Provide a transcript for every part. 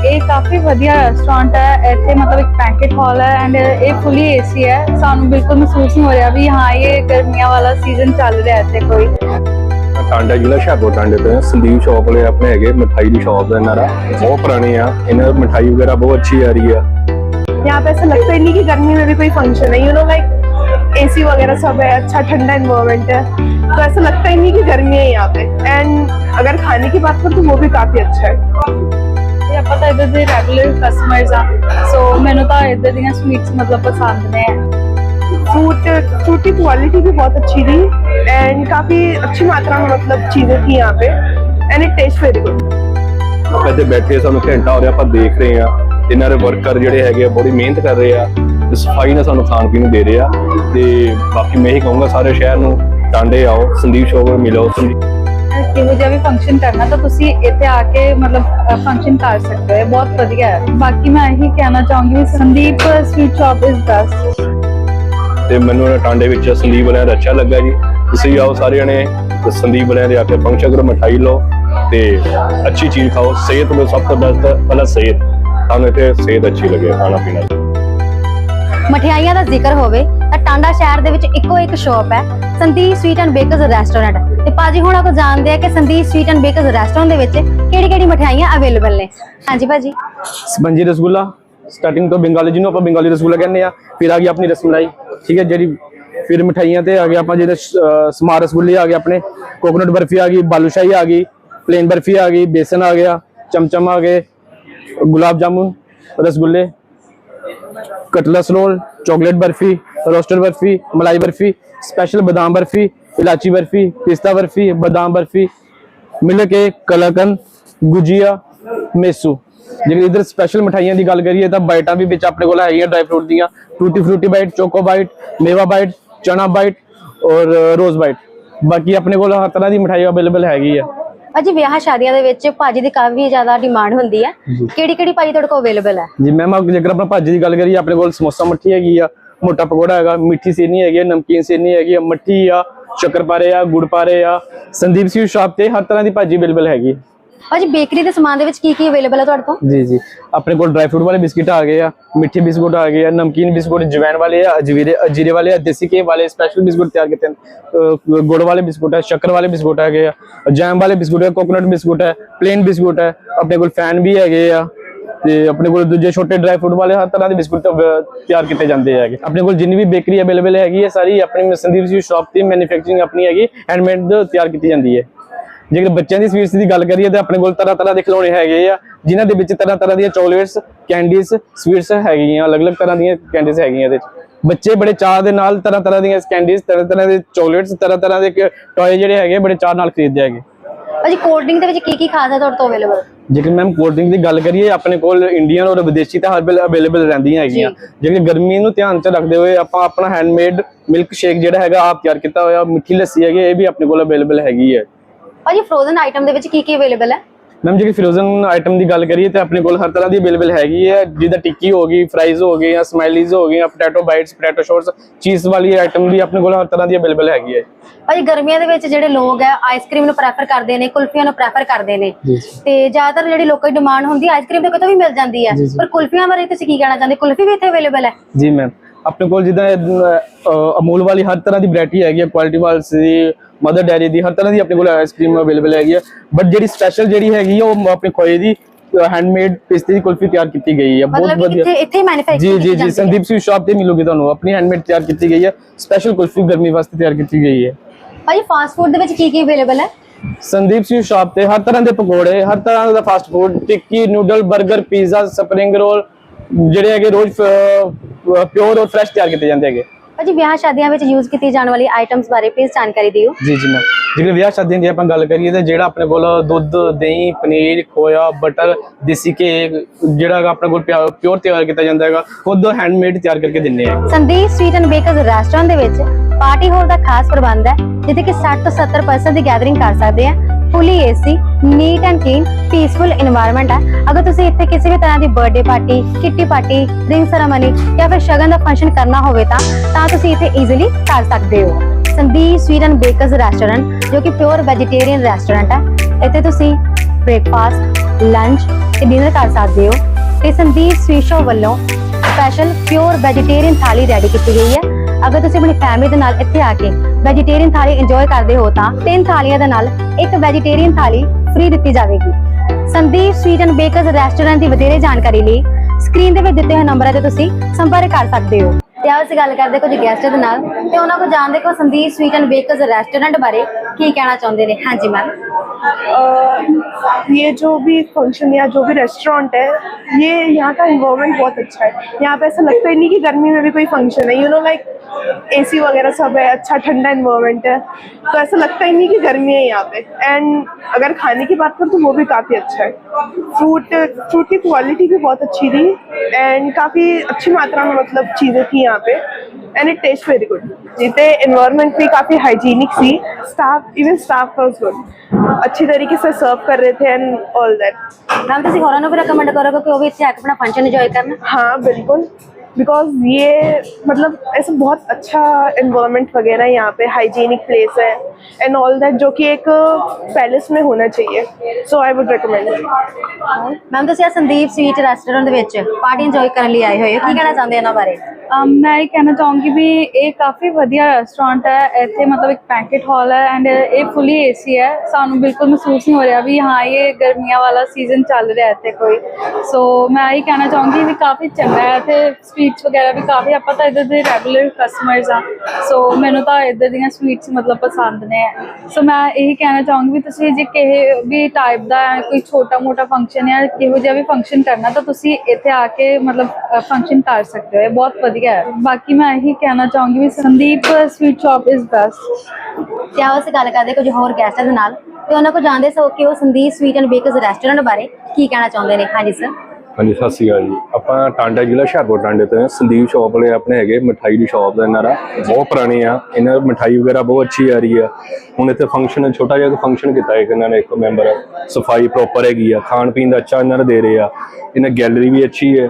ਇਹ ਕਾਫੀ ਵਧੀਆ ਰੈਸਟੋਰੈਂਟ ਹੈ ਇੱਥੇ ਮਤਲਬ ਇੱਕ ਬੈਂਕਟ ਹਾਲ ਹੈ ਐਂਡ ਇਹ ਫੁੱਲੀ ਏਸੀ ਹੈ ਸਾਨੂੰ ਬਿਲਕੁਲ ਮਹਿਸੂਸ ਨਹੀਂ ਹੋ ਰਿਹਾ ਵੀ ਹਾਂ ਇਹ ਗਰਮੀਆਂ ਵਾਲਾ ਸੀਜ਼ਨ ਚੱਲ ਰਿਹਾ ਇੱਥੇ ਕੋਈ ਟਾਂਡਾ ਜ਼ਿਲ੍ਹਾ ਹੁਸ਼ਿਆਰਪੁਰ ਟਾਂਡੇ ਤੋਂ ਹਾਂ। ਸੰਦੀਪ ਸ਼ਾਪ ਵਾਲੇ ਆਪਣੇ ਹੈਗੇ ਮਠਾਈ ਦੀ ਸ਼ਾਪ ਹੈ ਇਹਨਾਂ ਦਾ ਬਹੁਤ ਪੁਰਾਣੀ ਆ ਇਹਨਾਂ ਦੀ ਮਠਾਈ ਵਗੈਰਾ ਬਹੁਤ ਅੱਛੀ ਆ ਰਹੀ ਆ यहाँ पे ऐसा लगता ही नहीं कि गर्मी में भी कोई फंक्शन है यू नो लाइक एसी वगैरह सब है अच्छा ठंडा इन्वायरमेंट है तो ऐसा लगता ही नहीं कि गर्मी है यहाँ पे एंड अगर खाने की बात करूँ तो वो भी काफी अच्छा है ਤੇ ਆਪਾਂ ਤਾਂ ਇੱਧਰ ਦੇ ਰੈਗੂਲਰ ਕਸਟਮਰਸ ਆ ਸੋ ਮੈਨੂੰ ਤਾਂ ਇੱਧਰ ਦੀਆਂ ਸਵੀਟਸ ਮਤਲਬ ਪਸੰਦ ਨੇ फ्रूट फ्रूट की क्वालिटी भी बहुत अच्छी थी एंड काफी अच्छी मात्रा में मतलब चीजें थी यहाँ पे and it taste very good ਆਪਾਂ ਇੱਥੇ ਬੈਠੇ ਸਾਨੂੰ ਘੰਟਾ ਹੋ ਰਿਹਾ ਆਪਾਂ ਦੇਖ ਰਹੇ ਆ ਇਹਨਾਂ ਦੇ ਵਰਕਰ ਜਿਹੜੇ ਹੈਗੇ ਆ ਬੜੀ ਮਿਹਨਤ ਕਰ ਰਹੇ ਆ ਤੇ ਸਫਾਈ ਨਾਲ ਸਾਨੂੰ ਖਾਣ ਪੀਣ ਨੂੰ ਦੇ ਰਹੇ ਆ ਤੇ ਬਾਕੀ ਮੈਂ ਇਹੀ ਕਹੂੰਗਾ ਸਾਰੇ ਸ਼ਹਿਰ ਨੂੰ ਟਾਂਡੇ ਆਓ ਸੰਦੀਪ ਸ਼ਾਪ ਕੋਲ ਮਿਲੋ ਸੰਦੀਪ ਕਿਹੋ ਜਿਹਾ ਵੀ ਫੰਕਸ਼ਨ ਕਰਨਾ ਤਾਂ ਤੁਸੀਂ ਇੱਥੇ ਆ ਕੇ ਮਤਲਬ ਫੰਕਸ਼ਨ ਕਰ ਸਕਦੇ ਹੋ। ਇਹ ਬਹੁਤ ਵਧੀਆ ਹੈ। ਬਾਕੀ ਮੈਂ ਇਹੀ ਕਹਿਣਾ ਚਾਹੂੰਗੀ Sandeep sweet shop is best ਤੇ ਮੈਨੂੰ ਇਹਨਾਂ ਟਾਂਡੇ ਵਿੱਚ ਸੰਦੀਪ ਵਾਲਿਆਂ ਦਾ ਅੱਛਾ ਲੱਗਾ ਜੀ। ਤੁਸੀਂ ਆਓ ਸਾਰੇ ਜਣੇ ਤੇ ਸੰਦੀਪ ਵਾਲਿਆਂ ਦੇ ਆ ਕੇ ਫੰਕਸ਼ਨ ਕਰੋ ਮਠਾਈ ਲਓ ਤੇ ਅੱਛੀ ਚੀਜ਼ ਖਾਓ। ਸਿਹਤ ਨੂੰ ਸਭ ਤੋਂ ਬੈਸਟ ਪਹਿਲਾਂ ਸਿਹਤ। ਸਾਨੂੰ ਇੱਥੇ ਸਿਹਤ ਅੱਛੀ ਲੱਗੇ ਖਾਣਾ ਪੀਣਾ। ਮਠਿਆਈਆਂ ਦਾ ਜ਼ਿਕਰ ਹੋਵੇ ਤਾਂ ਟਾਂਡਾ ਸ਼ਹਿਰ ਦੇ ਵਿੱਚ ਇੱਕੋ ਇੱਕ ਸ਼ਾਪ ਹੈ, Sandeep sweet and bakers restaurant ਤੇ ਪਾਜੀ ਹੁਣ ਆਪਾਂ ਜਾਣਦੇ ਆ ਕਿ Sandeep sweet and bakers restaurant ਦੇ ਵਿੱਚ ਕਿਹੜੀ ਕਿਹੜੀ ਮਠਿਆਈਆਂ ਅਵੇਲੇਬਲ ਨੇ। ਹਾਂਜੀ ਭਾਜੀ। ਸਪੰਜੀ ਰਸਗੁੱਲਾ ਸਟਾਰਟਿੰਗ ਤੋਂ ਬੰਗਾਲੀ ਜਿਹਨੂੰ ਆਪਾਂ ਬੰਗਾਲੀ ਰਸਗੁੱਲਾ ਕਹਿੰਦੇ ਆ ਫਿਰ ਆ ਗਈ ਆਪਣੀ ਰਸਮਲਾਈ, ਠੀਕ ਹੈ, ਜਿਹੜੀ ਫਿਰ ਮਠਾਈਆਂ ਤੇ ਆ ਗਿਆ ਆਪਾਂ ਜਿਹਦੇ ਸਮਾਰ ਰਸਗੁੱਲੇ ਆ ਗਏ ਆਪਣੇ ਕੋਕੋਨਟ ਬਰਫੀ ਆ ਗਈ, ਬਾਲੂਸ਼ਾਹੀ ਆ ਗਈ ਪਲੇਨ ਬਰਫੀ ਆ ਗਈ, ਬੇਸਨ ਆ ਗਿਆ, ਚਮਚਮ ਆ ਗਏ, ਗੁਲਾਬ ਜਾਮੁਨ, ਰਸਗੁੱਲੇ, ਕਟਲਾ ਸਲੋਲ chocolate barfi roasted barfi malai barfi special ਬਦਾਮ ਬਰਫੀ ਇਲਾਚੀ ਬਰਫੀ ਪਿਸਤਾ ਬਰਫੀ ਬਦਾਮ ਬਰਫੀ ਮਿਲ ਕੇ ਕਲਕਨ ਗੁਜੀਆ ਮੇਸੂ। ਜੇ ਇਧਰ ਸਪੈਸ਼ਲ ਮਠਾਈਆਂ ਦੀ ਗੱਲ ਕਰੀਏ ਤਾਂ ਬਾਈਟਾਂ ਵੀ ਵਿੱਚ ਆਪਣੇ ਕੋਲ ਹੈਗੀਆਂ ਡਰਾਈ ਫਰੂਟ ਦੀਆਂ। Tutti frutti bite choco bite ਮੇਵਾ ਬਾਈਟ ਚਨਾ ਬਾਈਟ ਔਰ ਰੋਜ਼ ਬਾਈਟ ਬਾਕੀ ਆਪਣੇ ਕੋਲ ਹਰ ਤਰ੍ਹਾਂ ਦੀ ਮਠਾਈ ਅਵੇਲੇਬਲ ਹੈਗੀ ਆ। ਭਾਜੀ ਵਿਆਹ ਸ਼ਾਦੀਆਂ ਦੇ ਵਿੱਚ ਭਾਜੀ ਦੀ ਕਾਫੀ ਜ਼ਿਆਦਾ ਡਿਮਾਂਡ ਹੁੰਦੀ ਹੈ। ਕਿਹੜੀ ਕਿਹੜੀ ਭਾਜੀ ਤੁਹਾਡੇ ਕੋਲ ਅਵੇਲੇਬਲ ਹੈ? ਜੀ ਮੈਮ ਜੇਕਰ ਆਪਾਂ ਭਾਜੀ ਦੀ ਗੱਲ ਕਰੀਏ ਆਪਣੇ ਕੋਲ ਸਮੋਸਾ ਮੱਠੀ ਹੈਗੀ ਆ ਮੋਟਾ ਪਕੌੜਾ ਹੈਗਾ ਮਿੱਠੀ ਸੇਨੀ ਹੈਗੀ ਨਮਕੀਨ ਸੇਨੀ ਹੈਗੀ ਮੱਠੀ ਆ ਸ਼ੱਕਰਪਾਰੇ ਆ ਗੁੜਪਾਰੇ ਆ ਸੰਦੀਪ ਸੀ ਸ਼ਾਪ ਤੇ ਹਰ ਤਰ੍ਹਾਂ ਦੀ ਭਾਜੀ ਅਵੇਲੇਬਲ ਹੈਗੀ। ਭਾਜੀ ਬੇਕਰੀ ਦੇ ਸਮਾਨ ਦੇ ਵਿੱਚ ਕੀ ਕੀ ਅਵੇਲੇਬਲ ਹੈ ਤੁਹਾਡੇ ਕੋਲ? ਜੀ ਜੀ। ਆਪਣੇ ਕੋਲ ਡਰਾਈ ਫਰੂਟ ਵਾਲੇ ਬਿਸਕਿਟ ਆ ਗਏ ਆ ਮਿੱਠੇ ਬਿਸਕੁਟ ਆ ਗਏ ਆ ਨਮਕੀਨ ਬਿਸਕੁਟ ਜਵੈਨ ਵਾਲੇ ਆ ਅਜਵੀਰੇ ਅਜੀਰੇ ਵਾਲੇ ਆ ਦੇਸੀ ਕੇ ਵਾਲੇ ਸਪੈਸ਼ਲ ਬਿਸਕੁਟ ਤਿਆਰ ਕੀਤੇ ਹਨ ਗੁੜ ਵਾਲੇ ਬਿਸਕੁਟ ਹੈ ਸ਼ੱਕਰ ਵਾਲੇ ਬਿਸਕੁਟ ਹੈਗੇ ਆ ਜੈਮ ਵਾਲੇ ਬਿਸਕੁਟ ਹੈ ਕੋਕੋਨਟ ਬਿਸਕੁਟ ਹੈ ਪਲੇਨ ਬਿਸਕੁਟ ਹੈ ਆਪਣੇ ਕੋਲ ਫੈਨ ਵੀ ਹੈਗੇ ਆ। ਤੇ ਆਪਣੇ ਕੋਲ ਦੂਜੇ ਛੋਟੇ ਡਰਾਈ ਫਰੂਟ ਵਾਲੇ ਹਰ ਤਰ੍ਹਾਂ ਦੇ ਬਿਸਕੁਟ ਤਿਆਰ ਕੀਤੇ ਜਾਂਦੇ ਹੈਗੇ। ਆਪਣੇ ਕੋਲ ਜਿੰਨੀ ਵੀ ਬੇਕਰੀ ਅਵੇਲੇਬਲ ਹੈਗੀ ਹੈ ਸਾਰੀ, ਆਪਣੀ ਸੰਦੀਪ ਜੀ ਸ਼ਾਪ ਦੀ ਮੈਨੂਫੈਕਚਰਿੰਗ ਆਪਣੀ ਹੈਗੀ ਹੈਂਡਮੇਡ ਤਿਆਰ ਕੀਤੀ ਜਾਂਦੀ ਹੈ। ਜੇਕਰ ਬੱਚਿਆਂ ਦੀ ਸਵੀਟਸ ਦੀ ਗੱਲ ਕਰੀਏ ਤਾਂ ਆਪਣੇ ਕੋਲ ਤਰ੍ਹਾਂ ਤਰ੍ਹਾਂ ਦੇ ਖਿਡੌਣੇ ਹੈਗੇ ਆ, ਜਿਨ੍ਹਾਂ ਦੇ ਵਿੱਚ ਤਰ੍ਹਾਂ ਤਰ੍ਹਾਂ ਦੀਆਂ ਚਾਕਲੇਟਸ ਕੈਂਡੀਜ਼ ਸਵੀਟਸ ਹੈਗੀਆਂ, ਅਲੱਗ-ਅਲੱਗ ਤਰ੍ਹਾਂ ਦੀਆਂ ਕੈਂਡੀਜ਼ ਹੈਗੀਆਂ ਇਹਦੇ ਵਿੱਚ। ਬੱਚੇ ਬੜੇ ਚਾਹ ਦੇ ਨਾਲ ਤਰ੍ਹਾਂ ਤਰ੍ਹਾਂ ਦੀਆਂ ਕੈਂਡੀਜ਼ ਤਰ੍ਹਾਂ ਤਰ੍ਹਾਂ ਦੇ ਚਾਕਲੇਟਸ ਤਰ੍ਹਾਂ ਤਰ੍ਹਾਂ ਦੇ ਟੌਏ ਜਿਹੜੇ ਹੈਗੇ ਬੜੇ ਚਾਹ ਨਾਲ ਖਰੀਦਦੇ ਹੈਗੇ। ਭਾਜੀ ਕੋਲਡ ਡਰਿੰਕ ਦੇ ਵਿੱਚ ਕੀ ਕੀ ਖਾਸ ਹੈ ਤੁਹਾਡੇ ਤੋਂ ਅਵੇਲੇਬਲ ਜੇਕਰ ਮੈਮ ਕੋਲਡ ਡਰਿੰਕ ਦੀ ਗੱਲ ਕਰੀਏ ਆਪਣੇ ਕੋਲ ਇੰਡੀਅਨ ਔਰ ਵਿਦੇਸ਼ੀ ਤਾਂ ਹਰ ਵੇਲੇ ਅਵੇਲੇਬਲ ਰਹਿੰਦੀਆਂ ਹੈਗੀਆਂ। ਜੇਕਰ ਗਰਮੀ ਨੂੰ ਧਿਆਨ 'ਚ ਰੱਖਦੇ ਹੋਏ ਆਪਾਂ ਆਪਣਾ ਹੈਂਡਮੇਡ ਮਿਲਕ ਸ਼ੇਕ ਜਿਹੜਾ ਹੈਗਾ ਆਪ ਤਿਆਰ ਕੀਤਾ ਹੋਇਆ ਮਿੱਠੀ ਲੱਸੀ ਹੈਗੀ ਇਹ ਵੀ ਆਪਣੇ ਕੋਲ ਅਵੇਲੇਬਲ ਹੈਗੀ ਹੈ। ਭਾਜੀ ਫਰੋਜ਼ਨ ਆਈਟਮ ਦੇ ਵਿੱਚ ਕੀ ਕੀ ਅਵੇਲੇਬਲ ਹੈ? ਮੈਮ ਜਿਹੜੀ ਫਰੋਜ਼ਨ ਆਈਟਮ ਦੀ ਗੱਲ ਕਰੀਏ ਤਾਂ ਆਪਣੇ ਕੋਲ ਹਰ ਤਰ੍ਹਾਂ ਦੀ ਅਵੇਲੇਬਲ ਹੈਗੀ ਹੈ ਜਿੱਦਾਂ ਟਿੱਕੀ ਹੋ ਗਈ ਫਰਾਈਜ਼ ਹੋ ਗਏ ਜਾਂ ਸਮਾਈਲੀਜ਼ ਹੋ ਗਈਆਂ ਪੋਟੈਟੋ ਬਾਈਟਸ ਪੋਟੈਟੋ ਸ਼ੋਰਟਸ ਚੀਜ਼ ਵਾਲੀ ਆਈਟਮ ਵੀ ਆਪਣੇ ਕੋਲ ਹਰ ਤਰ੍ਹਾਂ ਦੀ ਅਵੇਲੇਬਲ ਹੈਗੀ ਹੈ। ਭਾਜੀ ਗਰਮੀਆਂ ਦੇ ਵਿੱਚ ਜਿਹੜੇ ਲੋਕ ਹੈ ਆਈਸਕ੍ਰੀਮ ਨੂੰ ਪ੍ਰੈਫਰ ਕਰਦੇ ਨੇ ਕੁਲਫੀਆਂ ਨੂੰ ਪ੍ਰੈਫਰ ਕਰਦੇ ਨੇ। ਤੇ ਜ਼ਿਆਦਾਤਰ ਜਿਹੜੀ ਲੋਕਾਂ ਦੀ ਡਿਮਾਂਡ ਹੁੰਦੀ ਹੈ ਆਈਸਕ੍ਰੀਮ ਤਾਂ ਕਿਤੋਂ ਵੀ ਮਿਲ ਜਾਂਦੀ ਹੈ। ਪਰ ਕੁਲਫੀਆਂ ਬਾਰੇ ਤੁਸੀਂ ਕੀ ਕਹਿਣਾ ਚਾਹੁੰਦੇ? ਕੁਲਫੀ ਵੀ ਇੱਥੇ ਅਵੇਲੇਬਲ ਹੈ? ਜੀ ਮੈਮ ਆਪਣੇ ਕੋਲ ਜਿੱਦਾਂ ਅਮੂਲ ਵਾਲੀ ਹਰ ਤਰ੍ਹਾਂ ਦੀ ਵੈਰਾਈਟੀ ਹੈਗੀ ਹੈ ਕੁਆਲਿਟੀ ਵਾਲਸ ਦੀ ਮਦਰ ਡੈਰੀ ਦੀ ਹਰ ਤਰ੍ਹਾਂ ਦੀ ਆਪਣੇ ਕੋਲ ਆਈਸਕ੍ਰੀਮ ਅਵੇਲੇਬਲ ਹੈਗੀ ਹੈ ਬਟ ਜਿਹੜੀ ਸਪੈਸ਼ਲ ਜਿਹੜੀ ਹੈਗੀ ਹੈ ਉਹ ਆਪਣੇ ਖੋਏ ਦੀ ਹੈਂਡਮੇਡ ਪਿਸਤੇ ਦੀ ਕੁਲਫੀ ਤਿਆਰ ਕੀਤੀ ਗਈ ਹੈ ਬਹੁਤ ਵਧੀਆ। ਇੱਥੇ ਇੱਥੇ ਜੀ ਮੈਨੂਫੈਕਚਰਿੰਗ ਜੀ ਜੀ ਸੰਦੀਪ ਸੀ ਸ਼ਾਪ ਤੇ ਮਿਲੋਗੇ ਤੁਹਾਨੂੰ। ਆਪਣੀ ਹੈਂਡਮੇਡ ਤਿਆਰ ਕੀਤੀ ਗਈ ਹੈ ਸਪੈਸ਼ਲ ਕੁਲਫੀ ਗਰਮੀ ਵਾਸਤੇ ਤਿਆਰ ਕੀਤੀ ਗਈ ਹੈ ਭਾਜੀ ਫਾਸਟ ਫੂਡ ਦੇ ਵਿੱਚ ਕੀ ਕੀ ਅਵੇਲੇਬਲ ਹੈ? ਸੰਦੀਪ ਸੀ ਸ਼ਾਪ ਤੇ ਹਰ ਤਰ੍ਹਾਂ ਦੇ ਪਕੌੜੇ ਹਰ ਤਰ੍ਹਾਂ ਦਾ ਫਾਸਟ ਫੂਡ ਟਿੱਕੀ ਨੂਡਲ 버ਗਰ ਪੀਜ਼ਾ ਸਪਰਿੰਗ ਰੋਲ ਜਿਹੜੇ ਹੈਗੇ ਰੋਜ਼ ਪਿਓਰ ਔਰ ਫਰੈਸ਼ ਤਿਆਰ ਕੀਤੇ ਜਾਂਦੇ ਹੈਗੇ। ਭਾਜੀ ਵਿਆਹ ਸ਼ਾਦੀਆਂ ਵਿੱਚ ਯੂਜ਼ ਕੀਤੀ ਜਾਣ ਵਾਲੀ ਆਈਟਮਸ ਬਾਰੇ ਪਲੀਜ਼ ਜਾਣਕਾਰੀ ਦਿਓ। ਜੀ ਜੀ ਮੈਮ ਜਿਵੇਂ ਵਿਆਹ ਸ਼ਾਦੀਆਂ ਦੀ ਆਪਾਂ ਗੱਲ ਕਰੀਏ ਤਾਂ ਜਿਹੜਾ ਆਪਣੇ ਕੋਲ ਦੁੱਧ ਦਹੀਂ ਪਨੀਰ ਖੋਇਆ ਬਟਰ ਦੇਸੀ ਘੀ ਜਿਹੜਾ ਆਪਣੇ ਕੋਲ ਪਿਓਰ ਤਿਆਰ ਕੀਤਾ ਜਾਂਦਾ ਹੈਗਾ ਖੁਦ ਹੈਂਡਮੇਡ ਤਿਆਰ ਕਰਕੇ ਦਿੰਨੇ ਆ। Sandeep sweet and bakers restaurant ਦੇ ਵਿੱਚ ਪਾਰਟੀ ਹਾਲ ਦਾ ਖਾਸ ਪ੍ਰਬੰਧ ਹੈ ਜਿੱਥੇ ਕਿ 60 ਤੋਂ 70% ਦੀ ਗੈਦਰਿੰਗ ਕਰ ਸਕਦੇ ਆ। Fully AC neat and clean peaceful environment ਹੈ ਅਗਰ ਤੁਸੀਂ ਇੱਥੇ ਕਿਸੇ ਵੀ ਤਰ੍ਹਾਂ ਦੀ birthday party kitty party ring ceremony ਜਾਂ ਫਿਰ ਸ਼ਗਨ ਦਾ ਫੰਕਸ਼ਨ ਕਰਨਾ ਹੋਵੇ ਤਾਂ ਤਾਂ ਤੁਸੀਂ ਇੱਥੇ ਈਜ਼ੀਲੀ ਕਰ ਸਕਦੇ ਹੋ। Sandeep sweet and bakers restaurant ਜੋ ਕਿ ਪਿਓਰ ਵੈਜੀਟੇਰੀਅਨ ਰੈਸਟੋਰੈਂਟ ਹੈ ਇੱਥੇ ਤੁਸੀਂ ਬ੍ਰੇਕਫਾਸਟ ਲੰਚ ਤੇ ਡਿਨਰ ਕਰ ਸਕਦੇ ਹੋ। ਤੇ ਸੰਦੀਪ ਸਵੀਟ ਸ਼ਾਪ ਵੱਲੋਂ special pure vegetarian thali ready ਕੀਤੀ ਗਈ ਹੈ। ਅਗਰ ਤੁਸੀਂ ਆਪਣੀ ਫੈਮਿਲੀ ਦੇ ਨਾਲ ਇੱਥੇ ਆ ਕੇ ਵੈਜੀਟੇਰੀਅਨ ਥਾਲੀ ਇੰਜੋਏ ਕਰਦੇ ਹੋ ਤਾਂ ਤਿੰਨ ਥਾਲੀਆਂ ਦੇ ਨਾਲ ਇੱਕ ਵੈਜੀਟੇਰੀਅਨ ਥਾਲੀ ਫ੍ਰੀ ਦਿੱਤੀ ਜਾਵੇਗੀ। Sandeep sweet and bakers restaurant ਦੀ ਵਧੇਰੇ ਜਾਣਕਾਰੀ ਲਈ ਸਕਰੀਨ ਦੇ ਵਿੱਚ ਦਿੱਤੇ ਹੋਏ ਨੰਬਰਾਂ ਤੇ ਤੁਸੀਂ ਸੰਪਰਕ ਕਰ ਸਕਦੇ ਹੋ। ਤੇ ਆਓ ਅਸੀਂ ਗੱਲ ਕਰਦੇ ਕੁਝ ਗੈਸਟ ਦੇ ਨਾਲ ਤੇ ਉਹਨਾਂ ਕੋਲ ਜਾਣਦੇ ਕੋ Sandeep sweet and bakers restaurant ਬਾਰੇ। ਕੀ ਕਹਿਣਾ ਚਾਹੁੰਦੇ ਨੇ ਹਾਂਜੀ ਮੈਮ अह, ये जो भी फंक्शन या जो भी रेस्टोरेंट है ये यहाँ का इन्वायरमेंट बहुत अच्छा है यहाँ पे ऐसा लगता ही नहीं कि गर्मी में भी कोई फंक्शन है यू नो लाइक एसी वगैरह सब है अच्छा ठंडा इन्वायरमेंट है तो ऐसा लगता ही नहीं कि गर्मी है यहाँ पे एंड अगर खाने की बात करूँ तो वो भी काफ़ी अच्छा है फ्रूट फ्रूट की क्वालिटी भी बहुत अच्छी थी एंड काफ़ी अच्छी मात्रा में मतलब चीज़ें थी यहाँ पे and it taste very good जितने इन्वायरमेंट भी काफ़ी हाइजीनिक थी staff staff even staff was good अच्छी तरीके से सर्व कर रहे थे एंड ऑल दैट ਮੈਮ ਤੁਸੀਂ ਹੋਰਾਂ ਨੂੰ ਵੀ ਰეკਮੈਂਡ ਕਰੋਗੇ ਕਿ ਉਹ ਵੀ ਇੱਥੇ ਆ ਕੇ ਆਪਣਾ ਫੰਕਸ਼ਨ ਇੰਜੋਏ ਕਰਨ हाँ बिल्कुल बिकॉज ये मतलब ऐसा बहुत अच्छा इन्वायरमेंट वगैरह है यहाँ पे हाइजीनिक प्लेस है एंड ऑल दैट जो कि एक पैलेस में होना चाहिए so I would recommend ma'am ਤੁਸੀਂ ਆ ਸੰਦੀਪ ਸਵੀਟ ਰੈਸਟੋਰੈਂਟ ਦੇ ਵਿੱਚ ਪਾਰਟੀ ਇੰਜੋਏ ਕਰਨ ਲਈ ਆਏ ਹੋਏ ਹੋ ਕੀ ਕਹਿਣਾ ਚਾਹੁੰਦੇ ਇਹਨਾਂ ਬਾਰੇ ਮੈਂ ਇਹ ਕਹਿਣਾ ਚਾਹੂੰਗੀ ਵੀ ਇਹ ਕਾਫੀ ਵਧੀਆ ਰੈਸਟੋਰੈਂਟ ਹੈ, ਇੱਥੇ ਮਤਲਬ ਇੱਕ ਬੈਂਕਟ ਹਾਲ ਹੈ ਐਂਡ ਇਹ ਫੁੱਲੀ ਏਸੀ ਹੈ। ਸਾਨੂੰ ਬਿਲਕੁਲ ਮਹਿਸੂਸ ਨਹੀਂ ਹੋ ਰਿਹਾ ਵੀ ਹਾਂ, ਇਹ ਗਰਮੀਆਂ ਵਾਲਾ ਸੀਜ਼ਨ ਚੱਲ ਰਿਹਾ ਇੱਥੇ ਕੋਈ। ਸੋ ਮੈਂ ਇਹ ਕਹਿਣਾ ਚਾਹੂੰਗੀ ਵੀ ਕਾਫੀ ਚੰਗਾ ਹੈ ਇੱਥੇ ਸਵੀਟਸ ਵਗੈਰਾ ਵੀ ਕਾਫੀ, ਆਪਾਂ ਤਾਂ ਇੱਧਰ ਦੇ ਰੈਗੂਲਰ ਕਸਟਮਰਸ ਆ ਸੋ ਮੈਨੂੰ ਤਾਂ ਇੱਧਰ ਦੀਆਂ ਸਵੀਟਸ ਮਤਲਬ ਪਸੰਦ ਨੇ। ਸੋ ਮੈਂ ਇਹ ਕਹਿਣਾ ਚਾਹੂੰਗੀ ਵੀ ਤੁਸੀਂ ਜੇ ਕਿਸੇ ਵੀ ਟਾਈਪ ਦਾ ਕੋਈ ਛੋਟਾ ਮੋਟਾ ਫੰਕਸ਼ਨ ਜਾਂ ਕਿਹੋ ਜਿਹਾ ਵੀ ਫੰਕਸ਼ਨ ਕਰਨਾ, ਤਾਂ ਤੁਸੀਂ ਇੱਥੇ ਆ ਕੇ ਮਤਲਬ ਫੰਕਸ਼ਨ ਕਰ ਸਕਦੇ ਹੋ। ਬਹੁਤ ਵਧੀਆ ਹੈ। ਬਾਕੀ ਮੈਂ ਇਹੀ ਕਹਿਣਾ ਚਾਹੂੰਗੀ ਵੀ Sandeep sweet shop is best ਤੇ ਆਓ ਅਸੀਂ ਗੱਲ ਕਰਦੇ ਕੁਝ ਹੋਰ ਗੈਸਟਾਂ ਦੇ ਨਾਲ। ਤੇ ਉਹਨਾਂ ਕੋਲ ਜਾਣਦੇ ਸੋ ਕਿ ਉਹ Sandeep sweet and bakers restaurant ਬਾਰੇ ਕੀ ਕਹਿਣਾ ਚਾਹੁੰਦੇ ਨੇ। ਹਾਂਜੀ ਸਰ ਹਾਂਜੀ, ਸਤਿ ਸ਼੍ਰੀ ਅਕਾਲ ਜੀ। ਆਪਾਂ ਟਾਂਡਾ ਜ਼ਿਲ੍ਹਾ ਹੁਸ਼ਿਆਰਪੁਰ ਟਾਂਡੇ ਤੋਂ ਹਾਂ। ਸੰਦੀਪ ਸ਼ਾਪ ਵਾਲੇ ਆਪਣੇ ਹੈਗੇ, ਮਠਾਈ ਦੀ ਸ਼ਾਪ ਦਾ ਇਹਨਾਂ ਦਾ। ਬਹੁਤ ਪੁਰਾਣੀ ਆ। ਇਹਨਾਂ ਦੀ ਮਠਾਈ ਵਗੈਰਾ ਬਹੁਤ ਅੱਛੀ ਆ ਰਹੀ ਆ। ਹੁਣ ਇੱਥੇ ਫੰਕਸ਼ਨ ਛੋਟਾ ਜਿਹਾ ਫੰਕਸ਼ਨ ਕੀਤਾ ਹੈ ਇਹਨਾਂ ਨੇ, ਇੱਕ ਮੈਂਬਰ ਸਫ਼ਾਈ ਪ੍ਰੋਪਰ ਹੈਗੀ ਆ। ਖਾਣ ਪੀਣ ਦਾ ਅੱਛਾ ਇਹਨਾਂ ਨੂੰ ਦੇ ਰਹੇ ਆ। ਇਹਨਾਂ ਗੈਲਰੀ ਵੀ ਅੱਛੀ ਹੈ।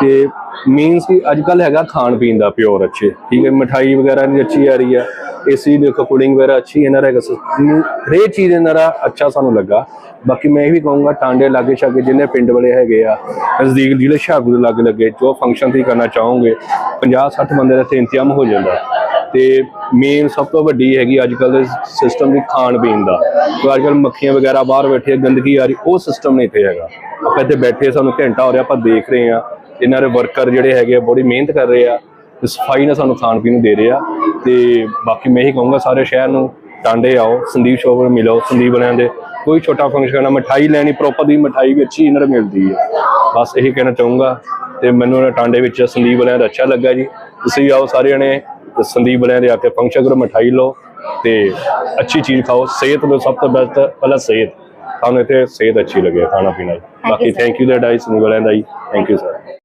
ਤੇ ਮੀਨਸ ਕਿ ਅੱਜ ਕੱਲ ਹੈਗਾ ਖਾਣ ਪੀਣ ਦਾ ਪਿਓਰ ਅੱਛੇ। ਠੀਕ ਹੈ, ਮਠਾਈ ਵਗੈਰਾ ਵੀ ਅੱਛੀ ਆ ਰਹੀ ਆ। ਏਸੀ ਦੇਖੋ ਕੂਲਿੰਗ ਵਗੈਰਾ ਅੱਛੀ ਇਹਨਾਂ ਦਾ ਹੈਗਾ ਸ- ਹਰੇਕ ਚੀਜ਼ ਇਹਨਾਂ ਦਾ ਅੱਛਾ ਸਾਨੂੰ ਲੱਗਾ। ਬਾਕੀ ਮੈਂ ਇਹ ਵੀ ਕਹੂੰਗਾ, ਟਾਂਡੇ ਲਾਗੇ ਛਾਗੇ ਜਿੰਨੇ ਪਿੰਡ ਵਾਲੇ ਹੈਗੇ ਆ, ਨਜ਼ਦੀਕ ਜ਼ਿਲ੍ਹੇ ਹੁਸ਼ਿਆਰਪੁਰ ਦੇ ਲਾਗੇ ਲੱਗੇ, ਜੋ ਫੰਕਸ਼ਨ ਤੁਸੀਂ ਕਰਨਾ ਚਾਹੋਗੇ 50 60 ਬੰਦੇ ਦਾ ਇੱਥੇ ਇੰਤਜ਼ਾਮ ਹੋ ਜਾਂਦਾ। ਤੇ ਮੇਨ ਸਭ ਤੋਂ ਵੱਡੀ ਹੈਗੀ ਅੱਜ ਕੱਲ ਦੇ ਸਿਸਟਮ ਦੀ ਖਾਣ ਪੀਣ ਦਾ। ਜੋ ਅੱਜ ਕੱਲ ਮੱਖੀਆਂ ਵਗੈਰਾ ਬਾਹਰ ਬੈਠੇ ਗੰਦਗੀ ਆ ਰਹੀ, ਉਹ ਸਿਸਟਮ ਨਹੀਂ ਇੱਥੇ ਹੈਗਾ। ਆਪਾਂ ਇੱਥੇ ਬੈਠੇ ਸਾਨੂੰ ਘੰਟਾ ਹੋ ਰਿਹਾ, ਆਪਾਂ ਦੇਖ ਰਹੇ ਆ। ਇਹਨਾਂ ਦੇ ਵਰਕਰ ਜਿਹੜੇ ਹੈਗੇ ਆ, ਬੜੀ ਮਿਹਨਤ ਕਰ ਰਹੇ ਆ। ਤੇ ਸਫ਼ਾਈ ਨਾਲ ਸਾਨੂੰ ਖਾਣ ਪੀਣ ਨੂੰ ਦੇ ਰਹੇ ਆ ਤੇ ਬਾਕੀ ਮੈਂ ਇਹੀ ਕਹੂੰਗਾ ਸਾਰੇ ਸ਼ਹਿਰ ਨੂੰ ਟਾਂਡੇ ਆਓ ਸੰਦੀਪ ਸ਼ੋਪ ਨੂੰ ਮਿਲੋ ਸੰਦੀਪ ਵਾਲਿਆਂ ਦੇ ਕੋਈ ਛੋਟਾ ਫੰਕਸ਼ਨ ਕਰਨਾ ਮਠਾਈ ਲੈਣੀ ਪ੍ਰੋਪਰ ਦੀ ਮਠਾਈ ਵੀ ਅੱਛੀ ਇਹਨਾਂ ਨੂੰ ਮਿਲਦੀ ਹੈ। ਬਸ ਇਹੀ ਕਹਿਣਾ ਚਾਹੂੰਗਾ ਤੇ ਮੈਨੂੰ ਟਾਂਡੇ ਵਿੱਚ ਸੰਦੀਪ ਵਾਲਿਆਂ ਦਾ ਅੱਛਾ ਲੱਗਾ ਜੀ। ਤੁਸੀਂ ਆਓ ਸਾਰੇ ਜਣੇ ਤੇ ਸੰਦੀਪ ਵਾਲਿਆਂ ਦੇ ਆ ਕੇ ਫੰਕਸ਼ਨ ਕਰੋ ਮਠਾਈ ਲਓ ਤੇ ਅੱਛੀ ਚੀਜ਼ ਖਾਓ। ਸਿਹਤ ਨੂੰ ਸਭ ਤੋਂ ਬੈਸਟ ਪਹਿਲਾਂ ਸਿਹਤ। ਸਾਨੂੰ ਇੱਥੇ ਸਿਹਤ ਅੱਛੀ ਲੱਗੇ ਖਾਣਾ ਪੀਣਾ। ਬਾਕੀ. ਥੈਂਕ ਯੂ ਦਾ ਡਾਈ ਸੰਦੀਪ ਵਾਲਿਆਂ ਦਾ ਜੀ। Thank you sir